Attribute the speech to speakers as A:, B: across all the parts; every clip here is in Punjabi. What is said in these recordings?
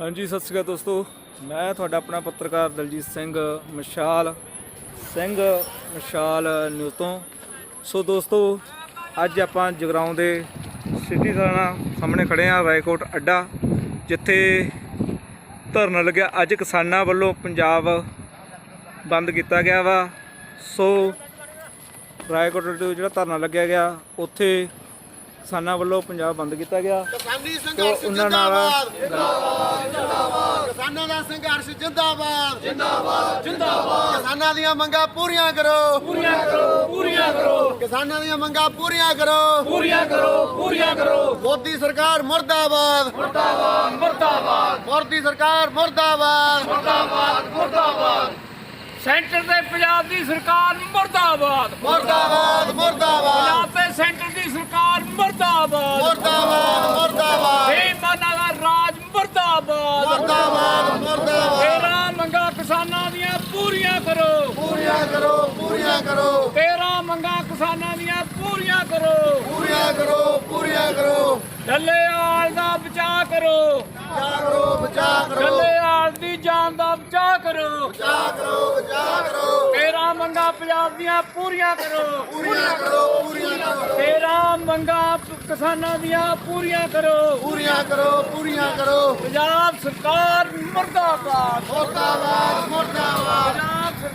A: ਹਾਂਜੀ, ਸਤਿ ਸ਼੍ਰੀ ਅਕਾਲ ਦੋਸਤੋ। ਮੈਂ ਤੁਹਾਡਾ ਆਪਣਾ ਪੱਤਰਕਾਰ ਦਲਜੀਤ ਸਿੰਘ ਮਸ਼ਾਲ ਸਿੰਘ ਮਸ਼ਾਲ ਨਿਊਜ਼ ਤੋਂ। ਸੋ ਦੋਸਤੋ, ਅੱਜ ਆਪਾਂ ਜਗਰਾਉਂ ਦੇ ਸਿਟੀ ਥਾਣਾ ਸਾਹਮਣੇ ਖੜੇ ਆ ਰਾਏਕੋਟ ਅੱਡਾ, ਜਿੱਥੇ ਧਰਨਾ ਲੱਗਿਆ। ਅੱਜ ਕਿਸਾਨਾਂ ਵੱਲੋਂ ਪੰਜਾਬ ਬੰਦ ਕੀਤਾ ਗਿਆ ਵਾ। ਸੋ ਰਾਏਕੋਟ ਜਿਹੜਾ ਧਰਨਾ ਲੱਗਿਆ ਗਿਆ, ਉੱਥੇ ਕਿਸਾਨਾਂ ਵੱਲੋਂ ਪੰਜਾਬ ਬੰਦ ਕੀਤਾ ਗਿਆ।
B: ਕਿਸਾਨੀ
A: ਤੇ
B: ਸੰਘਰਸ਼
A: ਉਹਨਾਂ ਨਾਲ
B: ਜਿੰਦਾਬਾਦ। ਕਿਸਾਨਾਂ ਦਾ ਸੰਘਰਸ਼ ਜਿੰਦਾਬਾਦ। ਜਿੰਦਾਬਾਦ। ਜਿੰਦਾਬਾਦ ਕਿਸਾਨਾਂ ਦੀਆਂ ਮੰਗਾਂ ਪੂਰੀਆਂ ਕਰੋ। ਪੂਰੀਆਂ ਕਰੋ ਪੂਰੀਆਂ ਕਰੋ। ਕਿਸਾਨਾਂ ਦੀਆਂ ਮੰਗਾਂ ਪੂਰੀਆਂ ਕਰੋ। ਪੂਰੀਆਂ ਕਰੋ ਪੂਰੀਆਂ ਕਰੋ। ਮੋਦੀ ਸਰਕਾਰ ਮੁਰਦਾਬਾਦ। ਮੁਰਦਾਬਾਦ ਮੁਰਦਾਬਾਦ। ਮੋਦੀ ਸਰਕਾਰ ਮੁਰਦਾਬਾਦ।
C: ਸੈਂਟਰ ਤੇ ਪੰਜਾਬ ਦੀ ਸਰਕਾਰ ਮੁਰਦਾਬਾਦ।
B: ਮੁਰਦਾਬਾਦ ਮੁਰਦਾਬਾਦ।
C: ਪੂਰੀਆਂ ਕਰੋ
B: ਪੂਰੀਆਂ ਕਰੋ।
C: ਤੇਰਾ ਮੰਗਾ ਕਿਸਾਨਾਂ ਦੀਆਂ ਪੂਰੀਆਂ ਕਰੋ।
B: ਪੂਰੀਆਂ ਕਰੋ ਪੂਰੀਆਂ ਕਰੋ।
C: ਡੱਲੇ ਆਲ ਦਾ ਬਚਾਅ ਕਰੋ।
B: ਬਚਾ ਕਰੋ ਬਚਾ ਕਰੋ।
C: ਡੱਲੇ ਆਲ ਦੀ ਜਾਨ ਦਾ ਬਚਾਅ ਕਰੋ।
B: ਬਚਾ ਕਰੋ ਬਚਾ ਕਰੋ।
C: ਤੇਰਾ ਮੰਗਾ ਪੰਜਾਬ ਦੀਆਂ ਪੂਰੀਆਂ ਕਰੋ।
B: ਪੂਰੀਆਂ ਕਰੋ ਪੂਰੀਆਂ ਕਰੋ।
C: ਤੇਰਾ ਮੰਗਾ ਕਿਸਾਨਾਂ ਦੀਆਂ ਪੂਰੀਆਂ ਕਰੋ।
B: ਪੂਰੀਆਂ ਕਰੋ ਪੂਰੀਆਂ ਕਰੋ।
C: ਪੰਜਾਬ ਸਰਕਾਰ ਮੁਰਦਾਬਾਦ।
B: ਮੁਰਦਾਬਾਦ ਮੁਰਦਾਬਾਦ।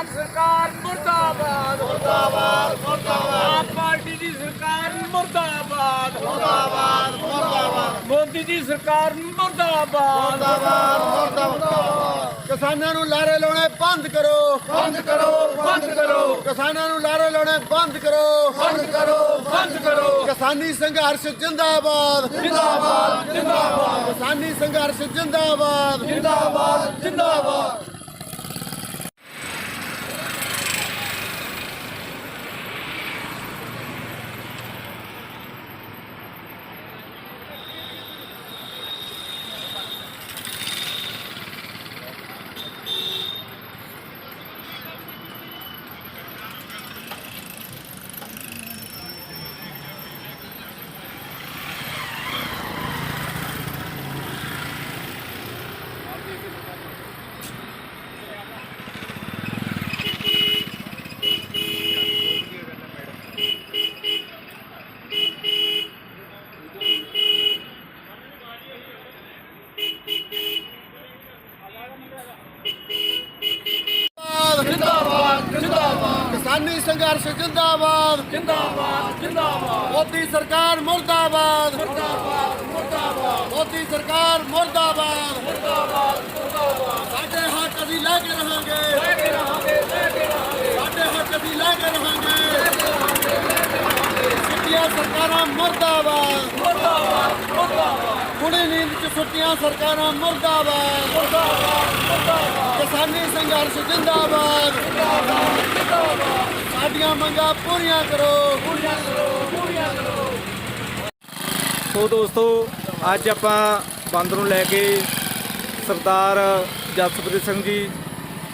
C: ਮਾਨ ਸਰਕਾਰ ਮੁਰਦਾਬਾਦ।
B: ਮੁਰਦਾਬਾਦ ਮੁਰਦਾਬਾਦ।
C: ਆਪ ਪਾਰਟੀ ਦੀ ਸਰਕਾਰ ਮੁਰਦਾਬਾਦ।
B: ਮੁਰਦਾਬਾਦ ਮੁਰਦਾਬਾਦ।
C: ਮੋਦੀ ਦੀ ਸਰਕਾਰ ਮੁਰਦਾਬਾਦ।
B: ਮੁਰਦਾਬਾਦ ਮੁਰਦਾਬਾਦ। ਕਿਸਾਨਾਂ ਨੂੰ ਲਾਰੇ ਲਾਉਣੇ ਬੰਦ ਕਰੋ। ਬੰਦ ਕਰੋ ਬੰਦ ਕਰੋ। ਕਿਸਾਨਾਂ ਨੂੰ ਲਾਰੇ ਲਾਉਣੇ ਬੰਦ ਕਰੋ। ਬੰਦ ਕਰੋ ਬੰਦ ਕਰੋ। ਕਿਸਾਨੀ ਸੰਘਰਸ਼ ਜਿੰਦਾਬਾਦ। ਜਿੰਦਾਬਾਦ ਜਿੰਦਾਬਾਦ। ਕਿਸਾਨੀ ਸੰਘਰਸ਼ ਜਿੰਦਾਬਾਦ। ਜਿੰਦਾਬਾਦ ਜਿੰਦਾਬਾਦ। ਸੰਘਰਸ਼ ਜਿੰਦਾਬਾਦ। ਜਿੰਦਾਬਾਦ ਜਿੰਦਾਬਾਦ। ਮੋਦੀ ਸਰਕਾਰ ਮੁਰਦਾਬਾਦ। ਮੁਰਦਾਬਾਦ ਮੁਰਦਾਬਾਦ। ਮੋਦੀ ਸਰਕਾਰ ਮੁਰਦਾਬਾਦ। ਮੁਰਦਾਬਾਦ ਮੁਰਦਾਬਾਦ। ਸਾਡੇ ਹੱਕ ਅਸੀਂ ਲੈ ਕੇ ਰਹਾਂਗੇ। ਲੈ ਕੇ ਰਹਾਂਗੇ ਲੈ ਕੇ ਰਹਾਂਗੇ। ਸਾਡੇ ਹੱਕ ਅਸੀਂ ਲੈ ਕੇ ਰਹਾਂਗੇ। ਸੁੱਤੀਆਂ ਸਰਕਾਰਾਂ ਮੁਰਦਾਬਾਦ। ਮੁਰਦਾਬਾਦ ਮੁਰਦਾਬਾਦ। ਕੁੜੀ ਨੀਂਦ ਚ ਸੁੱਤੀਆਂ ਸਰਕਾਰਾਂ ਮੁਰਦਾਬਾਦ। ਮੁਰਦਾਬਾਦ ਮੁਰਦਾਬਾਦ ਕਿਸਾਨੀ ਸੰਘਰਸ਼ ਜਿੰਦਾਬਾਦ। ਜਿੰਦਾਬਾਦ ਜਿੰਦਾਬਾਦ ਸਾਡੀਆਂ ਮੰਗਾਂ ਪੂਰੀਆਂ ਕਰੋ। ਪੂਰੀਆਂ ਕਰੋ ਪੂਰੀਆਂ ਕਰੋ
A: ਸੋ ਦੋਸਤੋ ਅੱਜ ਆਪਾਂ ਬੰਦ ਨੂੰ ਲੈ ਕੇ ਸਰਦਾਰ ਜਸਪ੍ਰੀਤ ਸਿੰਘ ਜੀ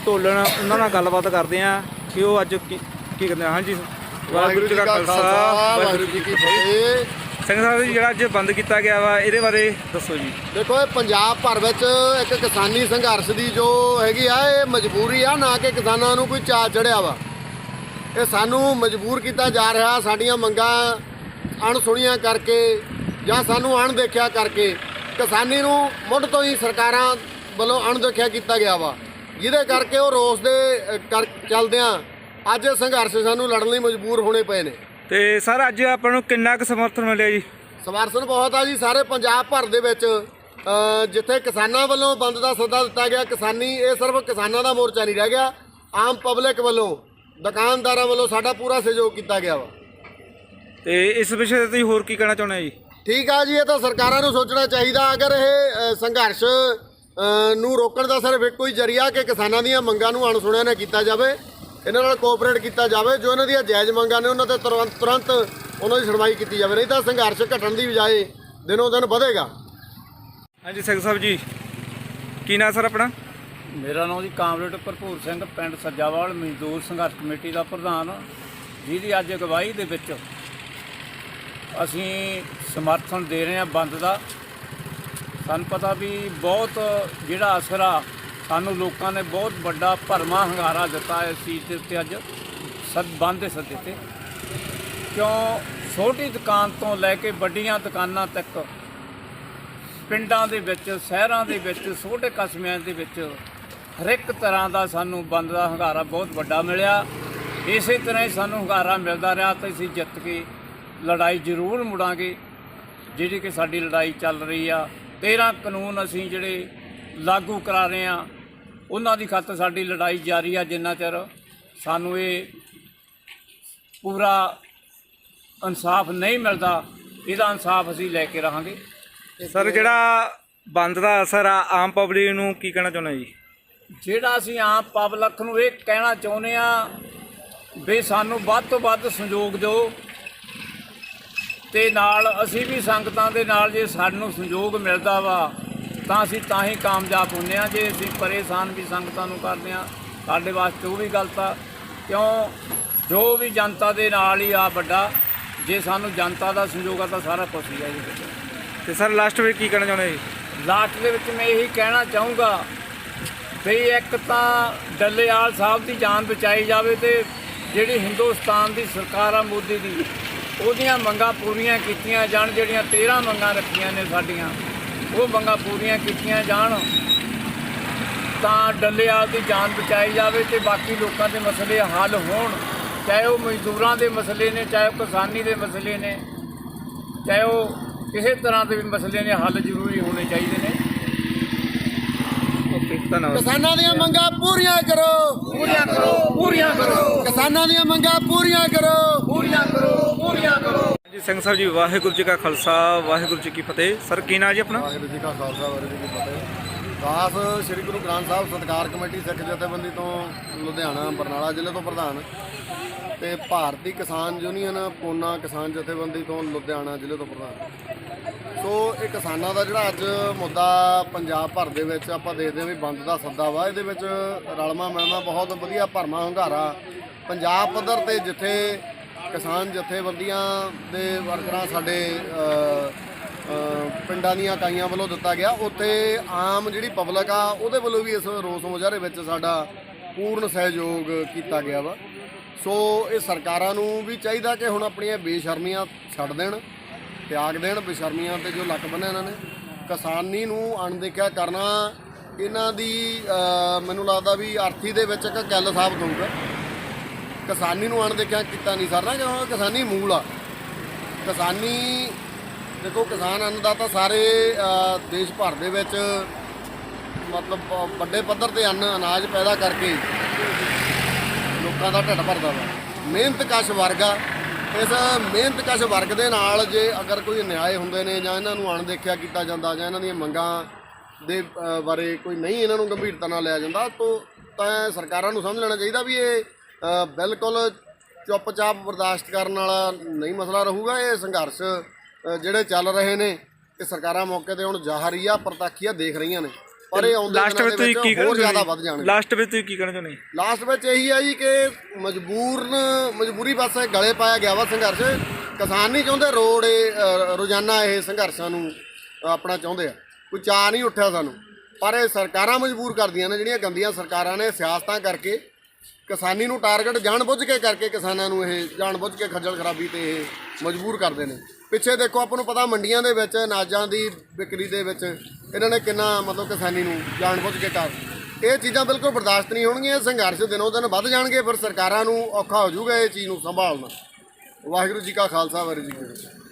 A: ਢੋਲਣ ਉਹਨਾਂ ਨਾਲ ਗੱਲਬਾਤ ਕਰਦੇ ਆਂ ਕਿ ਉਹ ਅੱਜ ਕੀ ਕੀ ਕਹਿੰਦੇ ਆ? ਹਾਂਜੀ ਵਾਹਿਗੁਰੂ ਜੀ ਕਾ ਖਾਲਸਾ ਵਾਹਿਗੁਰੂ ਜੀ ਕੀ ਫਤਿਹ। ਸਿੰਘ ਸਾਹਿਬ ਜੀ, ਜਿਹੜਾ ਅੱਜ ਬੰਦ ਕੀਤਾ ਗਿਆ ਵਾ, ਇਹਦੇ ਬਾਰੇ ਦੱਸੋ ਜੀ।
B: ਦੇਖੋ, ਇਹ ਪੰਜਾਬ ਭਰ ਵਿੱਚ ਇੱਕ ਕਿਸਾਨੀ ਸੰਘਰਸ਼ ਦੀ ਜੋ ਹੈਗੀ ਆ, ਇਹ ਮਜਬੂਰੀ ਆ, ਨਾ ਕਿ ਕਿਸਾਨਾਂ ਨੂੰ ਕੋਈ ਚਾਅ ਚੜਿਆ ਵਾ। ਇਹ ਸਾਨੂੰ ਮਜਬੂਰ ਕੀਤਾ ਜਾ ਰਿਹਾ, ਸਾਡੀਆਂ ਮੰਗਾਂ ਅਣਸੁਣੀਆਂ ਕਰਕੇ ਜਾਂ ਸਾਨੂੰ ਅਣਦੇਖਿਆ ਕਰਕੇ ਕਿਸਾਨੀ ਨੂੰ ਮੁੱਢ ਤੋਂ ਹੀ ਸਰਕਾਰਾਂ ਵੱਲੋਂ ਅਣਦੇਖਿਆ ਕੀਤਾ ਗਿਆ ਵਾ। ਜਿਹਦੇ ਕਰਕੇ ਉਹ ਰੋਸ ਦੇ ਕਰ, ਚੱਲਦਿਆਂ ਅੱਜ ਸੰਘਰਸ਼ ਸਾਨੂੰ ਲੜਨ ਲਈ ਮਜਬੂਰ ਹੋਣੇ ਪਏ ਨੇ।
A: ਤੇ ਸਰ ਅੱਜ ਆਪਾਂ ਨੂੰ ਕਿੰਨਾ ਕੁ ਸਮਰਥਨ ਮਿਲਿਆ ਜੀ?
B: ਸਮਰਥਨ ਬਹੁਤ ਆ ਜੀ ਸਾਰੇ ਪੰਜਾਬ ਭਰ ਦੇ ਵਿੱਚ ਅ, ਜਿੱਥੇ ਕਿਸਾਨਾਂ ਵੱਲੋਂ ਬੰਦ ਦਾ ਸੱਦਾ ਦਿੱਤਾ ਗਿਆ ਕਿਸਾਨੀ ਇਹ ਸਿਰਫ ਕਿਸਾਨਾਂ ਦਾ ਮੋਰਚਾ ਨਹੀਂ ਰਹਿ ਗਿਆ ਆਮ ਪਬਲਿਕ ਵੱਲੋਂ ਦੁਕਾਨਦਾਰਾਂ ਵੱਲੋਂ ਸਾਡਾ ਪੂਰਾ ਸਹਿਯੋਗ ਕੀਤਾ ਗਿਆ ਵਾ।
A: ਤੇ ਇਸ ਵਿਸ਼ੇ ਤੇ ਤੁਸੀਂ ਹੋਰ ਕੀ ਕਹਿਣਾ ਚਾਹੁੰਦੇ ਜੀ?
B: ਠੀਕ ਆ ਜੀ ਇਹ ਤਾਂ ਸਰਕਾਰਾਂ ਨੂੰ ਸੋਚਣਾ ਚਾਹੀਦਾ ਅਗਰ ਇਹ ਅ, ਸੰਘਰਸ਼ ਅ, ਨੂੰ ਰੋਕਣ ਦਾ ਸਿਰਫ ਇੱਕੋ ਹੀ ਜਰੀਆ ਕਿ ਕਿਸਾਨਾਂ ਦੀਆਂ ਮੰਗਾਂ ਨੂੰ ਅਣਸੁਣਿਆ ਨਾ ਕੀਤਾ ਜਾਵੇ ਇਹਨਾਂ ਨਾਲ ਕੋਆਪਰੇਟ ਕੀਤਾ ਜਾਵੇ ਜੋ ਇਹਨਾਂ ਦੀਆਂ ਜਾਇਜ਼ ਮੰਗਾਂ ਨੇ ਉਹਨਾਂ ਤੇ ਤੁਰੰਤ ਤੁਰੰਤ ਉਹਨਾਂ ਦੀ ਸੁਣਵਾਈ ਕੀਤੀ ਜਾਵੇ। ਨਹੀਂ ਤਾਂ ਸੰਘਰਸ਼ ਘਟਣ ਦੀ ਬਜਾਏ ਦਿਨੋਂ ਦਿਨ ਵਧੇਗਾ।
A: ਹਾਂਜੀ ਸਿੰਘ ਸਾਹਿਬ ਜੀ ਕੀ ਨਾਂ ਸਰ ਆਪਣਾ?
C: ਮੇਰਾ ਨਾਮ ਜੀ ਕਾਮਰੇਡ ਭਰਪੂਰ ਸਿੰਘ ਪਿੰਡ ਸੱਜਾਵਾਲ ਮਜ਼ਦੂਰ ਸੰਘਰਸ਼ ਕਮੇਟੀ ਦਾ ਪ੍ਰਧਾਨ ਜਿਹਦੀ ਅੱਜ ਅਗਵਾਈ ਦੇ ਵਿੱਚ ਅਸੀਂ ਸਮਰਥਨ ਦੇ ਰਹੇ ਹਾਂ ਬੰਦ ਦਾ। ਸਾਨੂੰ ਪਤਾ ਵੀ ਬਹੁਤ ਜਿਹੜਾ ਅਸਰ ਆ ਸਾਨੂੰ ਲੋਕਾਂ ਨੇ ਬਹੁਤ ਵੱਡਾ ਭਰਮਾ ਹੰਗਾਰਾ ਦਿੱਤਾ ਇਸ ਚੀਜ਼ ਦੇ ਉੱਤੇ ਅੱਜ, ਸਦ ਬੰਦ ਸੱਦੇ ਤੇ। ਕਿਉਂ? ਛੋਟੀ ਦੁਕਾਨ ਤੋਂ ਲੈ ਕੇ ਵੱਡੀਆਂ ਦੁਕਾਨਾਂ ਤੱਕ, ਪਿੰਡਾਂ ਦੇ ਵਿੱਚ, ਸ਼ਹਿਰਾਂ ਦੇ ਵਿੱਚ, ਛੋਟੇ ਕਸਬਿਆਂ ਦੇ ਵਿੱਚ ਹਰ ਇੱਕ ਤਰ੍ਹਾਂ ਦਾ ਸਾਨੂੰ ਬੰਦ ਦਾ ਹੰਗਾਰਾ ਬਹੁਤ ਵੱਡਾ ਮਿਲਿਆ। ਇਸੇ ਤਰ੍ਹਾਂ ਹੀ ਸਾਨੂੰ ਹੰਗਾਰਾ ਮਿਲਦਾ ਰਿਹਾ ਤਾਂ ਅਸੀਂ ਜਿੱਤ ਕੇ ਲੜਾਈ ਜ਼ਰੂਰ ਮੁੜਾਂਗੇ, ਜਿਹੜੀ ਕਿ ਸਾਡੀ ਲੜਾਈ ਚੱਲ ਰਹੀ ਆ। 13 ਕਾਨੂੰਨ ਅਸੀਂ ਜਿਹੜੇ ਲਾਗੂ ਕਰਾ ਰਹੇ ਆ ਉਹਨਾਂ ਦੀ ਖਾਤਰ ਸਾਡੀ ਲੜਾਈ ਜਾਰੀ ਆ ਜਿੰਨਾ ਚਿਰ ਸਾਨੂੰ ਇਹ ਪੂਰਾ ਇਨਸਾਫ ਨਹੀਂ ਮਿਲਦਾ ਇਹਦਾ ਇਨਸਾਫ ਅਸੀਂ ਲੈ ਕੇ ਰਹਾਂਗੇ।
A: ਸਰ ਜਿਹੜਾ ਬੰਦ ਦਾ ਅਸਰ ਆ ਆਮ ਪਬਲਿਕ ਨੂੰ ਕੀ ਕਹਿਣਾ ਚਾਹੁੰਦੇ ਜੀ?
C: ਜਿਹੜਾ ਅਸੀਂ ਆਮ ਪਬਲਿਕ ਨੂੰ ਇਹ ਕਹਿਣਾ ਚਾਹੁੰਦੇ ਆ ਵੀ ਸਾਨੂੰ ਵੱਧ ਤੋਂ ਵੱਧ ਸੰਯੋਗ ਦਿਓ ਤੇ ਨਾਲ ਅਸੀਂ ਵੀ ਸੰਗਤਾਂ ਦੇ ਨਾਲ ਜੇ ਸਾਨੂੰ ਸੰਯੋਗ ਮਿਲਦਾ ਵਾ ਤਾਂ ਅਸੀਂ ਤਾਂ ਹੀ ਕਾਮਯਾਬ ਹੁੰਦੇ ਆ ਜੇ ਅਸੀਂ ਪਰੇਸ਼ਾਨ ਵੀ ਸੰਗਤਾਂ ਨੂੰ ਕਰਦੇ ਆ ਸਾਡੇ ਵਾਸਤੇ ਉਹ ਵੀ ਗਲਤ ਆ। ਕਿਉਂ? ਜੋ ਵੀ ਜਨਤਾ ਦੇ ਨਾਲ ਹੀ ਆ ਵੱਡਾ ਜੇ ਸਾਨੂੰ ਜਨਤਾ ਦਾ ਸੰਯੋਗ ਆ ਤਾਂ ਸਾਰਾ ਕੁਝ ਹੀ ਆ ਜੀ।
A: ਤੇ ਸਰ ਲਾਸਟ ਵਿੱਚ ਕੀ ਕਹਿਣਾ ਚਾਹੁੰਦੇ ਜੀ?
C: ਲਾਸਟ ਦੇ ਵਿੱਚ ਮੈਂ ਇਹੀ ਕਹਿਣਾ ਚਾਹੂੰਗਾ ਵੀ ਇੱਕ ਤਾਂ ਡੱਲੇਵਾਲ ਸਾਹਿਬ ਦੀ ਜਾਨ ਬਚਾਈ ਜਾਵੇ ਤੇ ਜਿਹੜੀ ਹਿੰਦੁਸਤਾਨ ਦੀ ਸਰਕਾਰ ਆ ਮੋਦੀ ਦੀ ਉਹਦੀਆਂ ਮੰਗਾਂ ਪੂਰੀਆਂ ਕੀਤੀਆਂ ਜਾਣ ਜਿਹੜੀਆਂ 13 ਮੰਗਾਂ ਰੱਖੀਆਂ ਨੇ ਸਾਡੀਆਂ। ਉਹ ਮੰਗਾਂ ਪੂਰੀਆਂ ਕੀਤੀਆਂ ਜਾਣ ਤਾਂ ਡੱਲੇਵਾਲ ਦੀ ਜਾਨ ਬਚਾਈ ਜਾਵੇ ਤੇ ਬਾਕੀ ਲੋਕਾਂ ਦੇ ਮਸਲੇ ਹੱਲ ਹੋਣ। ਚਾਹੇ ਉਹ ਮਜ਼ਦੂਰਾਂ ਦੇ ਮਸਲੇ ਨੇ ਚਾਹੇ ਉਹ ਕਿਸਾਨੀ ਦੇ ਮਸਲੇ ਨੇ ਚਾਹੇ ਉਹ ਕਿਸੇ ਤਰ੍ਹਾਂ ਦੇ ਵੀ ਮਸਲੇ ਨੇ ਹੱਲ ਜ਼ਰੂਰੀ ਹੋਣੇ ਚਾਹੀਦੇ ਨੇ।
B: ਕਿਸਾਨਾਂ ਦੀਆਂ ਮੰਗਾਂ ਪੂਰੀਆਂ ਕਰੋ।
C: ਪੂਰੀਆਂ ਕਰੋ ਪੂਰੀਆਂ ਕਰੋ।
B: ਕਿਸਾਨਾਂ ਦੀਆਂ ਮੰਗਾਂ ਪੂਰੀਆਂ ਕਰੋ।
C: ਪੂਰੀਆਂ ਕਰੋ ਪੂਰੀਆਂ ਕਰੋ।
A: ਜੀ, ਸਿੰਘ ਸਾਹਿਬ ਜੀ, ਵਾਹਿਗੁਰੂ ਜੀ ਕਾ ਖਾਲਸਾ, ਵਾਹਿਗੁਰੂ ਜੀ ਕੀ ਫਤਿਹ। ਸਰ, ਕੀ ਨਾਂ ਜੀ ਆਪਣਾ?
B: ਵਾਹਿਗੁਰੂ ਜੀ ਕਾ ਖਾਲਸਾ, ਵਾਹਿਗੁਰੂ ਜੀ ਕੀ ਫਤਿਹ। ਦਾਸ ਸ੍ਰੀ ਗੁਰੂ ਗ੍ਰੰਥ ਸਾਹਿਬ ਸਤਕਾਰ ਕਮੇਟੀ ਸਿੱਖ ਜਥੇਬੰਦੀ ਤੋਂ ਲੁਧਿਆਣਾ, ਬਰਨਾਲਾ ਜ਼ਿਲ੍ਹੇ ਤੋਂ ਪ੍ਰਧਾਨ ਤੇ ਭਾਰਤੀ ਕਿਸਾਨ ਯੂਨੀਅਨ ਪੂਨਾ ਕਿਸਾਨ ਜਥੇਬੰਦੀ ਤੋਂ ਲੁਧਿਆਣਾ ਜ਼ਿਲ੍ਹੇ ਤੋਂ ਪ੍ਰਧਾਨ। ਸੋ ਇਹ ਕਿਸਾਨਾਂ ਦਾ ਜਿਹੜਾ ਅੱਜ ਮੁੱਦਾ ਪੰਜਾਬ ਭਰ ਦੇ ਵਿੱਚ ਆਪਾਂ ਦੇਖਦੇ ਹਾਂ ਵੀ ਬੰਦ ਦਾ ਸੱਦਾ ਵਾ। ਇਹਦੇ ਵਿੱਚ ਰਲਮਾ ਮਿਲਣਾ ਬਹੁਤ ਵਧੀਆ ਭਰਮਾ ਹੰਗਾਰਾ। ਪੰਜਾਬ ਪੱਧਰ ਤੇ ਜਿੱਥੇ ਕਿਸਾਨ ਜਥੇਬੰਦੀਆਂ ਦੇ ਵਰਕਰਾਂ ਸਾਡੇ ਪਿੰਡਾਂ ਦੀਆਂ ਇਕਾਈਆਂ ਵੱਲੋਂ ਦਿੱਤਾ ਗਿਆ। ਉੱਥੇ ਆਮ ਜਿਹੜੀ ਪਬਲਿਕ ਆ, ਉਹਦੇ ਵੱਲੋਂ ਵੀ ਇਸ ਰੋਸ ਮੁਜ਼ਾਹਰੇ ਵਿੱਚ ਸਾਡਾ ਪੂਰਨ ਸਹਿਯੋਗ ਕੀਤਾ ਗਿਆ ਵਾ। ਸੋ ਇਹ ਸਰਕਾਰਾਂ ਨੂੰ ਵੀ ਚਾਹੀਦਾ ਕਿ ਹੁਣ ਆਪਣੀਆਂ ਬੇਸ਼ਰਮੀਆਂ ਛੱਡ ਦੇਣ, ਤਿਆਗ ਦੇਣ ਬੇਸ਼ਰਮੀਆਂ ਤੇ ਜੋ ਲੱਕ ਬੰਨਿਆ ਇਹਨਾਂ ਨੇ। ਕਿਸਾਨੀ ਨੂੰ ਅਣਦੇਖਿਆ ਕਰਨਾ, ਇਹਨਾਂ ਦੀ ਮੈਨੂੰ ਲੱਗਦਾ ਵੀ ਆਰਥੀ ਦੇ ਵਿੱਚ ਇੱਕ ਗੱਲ ਸਾਬਤ ਹੋਊਗਾ ਕਿਸਾਨੀ ਨੂੰ ਅਣਦੇਖਿਆ ਕੀਤਾ ਨਹੀਂ ਸਰਨਾ ਕਿਉਂਕਿ ਕਿਸਾਨੀ ਮੂਲ ਆ। ਕਿਸਾਨੀ, ਦੇਖੋ ਕਿਸਾਨ ਅੰਨਦਾਤਾ ਸਾਰੇ ਦੇਸ਼ ਭਰ ਦੇ ਵਿੱਚ ਮਤਲਬ ਵੱਡੇ ਪੱਧਰ ਤੇ ਅੰਨ, ਅਨਾਜ ਪੈਦਾ ਕਰਕੇ ਲੋਕਾਂ ਦਾ ਢਿੱਡ ਭਰਦਾ ਵਾ। ਮਿਹਨਤਕਸ਼ ਵਰਗ ਆ। ਇਸ ਮਿਹਨਤਕਸ਼ ਵਰਗ ਦੇ ਨਾਲ ਜੇ ਅਗਰ ਕੋਈ ਨਿਆਂ ਹੁੰਦੇ ਨੇ ਜਾਂ ਇਹਨਾਂ ਨੂੰ ਅਣਦੇਖਿਆ ਕੀਤਾ ਜਾਂਦਾ ਜਾਂ ਇਹਨਾਂ ਦੀਆਂ ਮੰਗਾਂ ਦੇ ਬਾਰੇ ਕੋਈ ਨਹੀਂ ਇਹਨਾਂ ਨੂੰ ਗੰਭੀਰਤਾ ਨਾਲ ਲਿਆ ਜਾਂਦਾ, ਤਾਂ ਤਾਂ ਸਰਕਾਰਾਂ ਨੂੰ ਸਮਝ ਲੈਣਾ ਚਾਹੀਦਾ ਵੀ ਇਹ ਬਿਲਕੁਲ ਚੁੱਪਚਾਪ ਬਰਦਾਸ਼ਤ ਕਰਨ ਵਾਲਾ ਨਹੀਂ ਮਸਲਾ ਰਹੂਗਾ ਇਹ ਸੰਘਰਸ਼ ਜਿਹੜੇ ਚੱਲ ਰਹੇ ਨੇ ਇਹ ਸਰਕਾਰਾਂ ਮੌਕੇ ਤੇ ਹੁਣ ਜ਼ਾਹਰੀਆ ਪ੍ਰਤੱਖੀਆ ਦੇਖ ਰਹੀਆਂ ਨੇ। ਪਰ ਇਹ ਆਉਂਦੇ
A: ਲਾਸਟ ਵਿੱਚ ਤੁਸੀਂ ਕੀ
B: ਹੋਰ ਜ਼ਿਆਦਾ ਵੱਧ ਜਾਣਗੇ।
A: ਲਾਸਟ ਵਿੱਚ ਤੁਸੀਂ ਕੀ ਕਹਿਣਾ ਚਾਹੁੰਦੇ?
B: ਲਾਸਟ ਵਿੱਚ ਇਹੀ ਹੈ ਜੀ ਕਿ ਮਜਬੂਰਨ ਮਜਬੂਰੀ ਬਸ ਇਹ ਗਲੇ ਪਾਇਆ ਗਿਆ ਵਾ ਸੰਘਰਸ਼। ਕਿਸਾਨ ਨਹੀਂ ਚਾਹੁੰਦੇ ਰੋਡ ਇਹ ਰੋਜ਼ਾਨਾ ਇਹ ਸੰਘਰਸ਼ਾਂ ਨੂੰ ਆਪਣਾ ਚਾਹੁੰਦੇ ਆ। ਕੋਈ ਚਾਹ ਨਹੀਂ ਉੱਠਿਆ ਸਾਨੂੰ। ਪਰ ਇਹ ਸਰਕਾਰਾਂ ਮਜਬੂਰ ਕਰਦੀਆਂ ਨੇ ਜਿਹੜੀਆਂ ਗੰਦੀਆਂ ਸਰਕਾਰਾਂ ਨੇ ਸਿਆਸਤਾਂ ਕਰਕੇ ਕਿਸਾਨੀ ਨੂੰ ਟਾਰਗੇਟ ਜਾਣਬੁੱਝ ਕੇ ਕਰਕੇ ਕਿਸਾਨਾਂ ਨੂੰ ਇਹ ਜਾਣਬੁੱਝ ਕੇ ਖੱਜਲ ਖਰਾਬੀ ਤੇ ਇਹ ਮਜਬੂਰ ਕਰਦੇ ਨੇ। ਪਿੱਛੇ ਦੇਖੋ, ਆਪਾਂ ਨੂੰ ਪਤਾ ਮੰਡੀਆਂ ਦੇ ਵਿੱਚ, ਅਨਾਜਾਂ ਦੀ ਵਿਕਰੀ ਦੇ ਵਿੱਚ ਇਹਨਾਂ ਨੇ ਕਿੰਨਾ ਮਤਲਬ ਕਿਸਾਨੀ ਨੂੰ ਜਾਣਬੁੱਝ ਕੇ ਕਰ ਇਹ ਚੀਜ਼ਾਂ ਬਿਲਕੁਲ ਬਰਦਾਸ਼ਤ ਨਹੀਂ ਹੋਣਗੀਆਂ ਸੰਘਰਸ਼ ਦਿਨੋਂ ਦਿਨ ਵੱਧ ਜਾਣਗੇ ਫਿਰ ਸਰਕਾਰਾਂ ਨੂੰ ਔਖਾ ਹੋ ਜਾਊਗਾ ਇਹ ਚੀਜ਼ ਨੂੰ ਸੰਭਾਲਣਾ। ਵਾਹਿਗੁਰੂ ਜੀ ਕਾ ਖਾਲਸਾ, ਵਾਹਿਗੁਰੂ ਜੀ ਕੀ ਫਤਿਹ।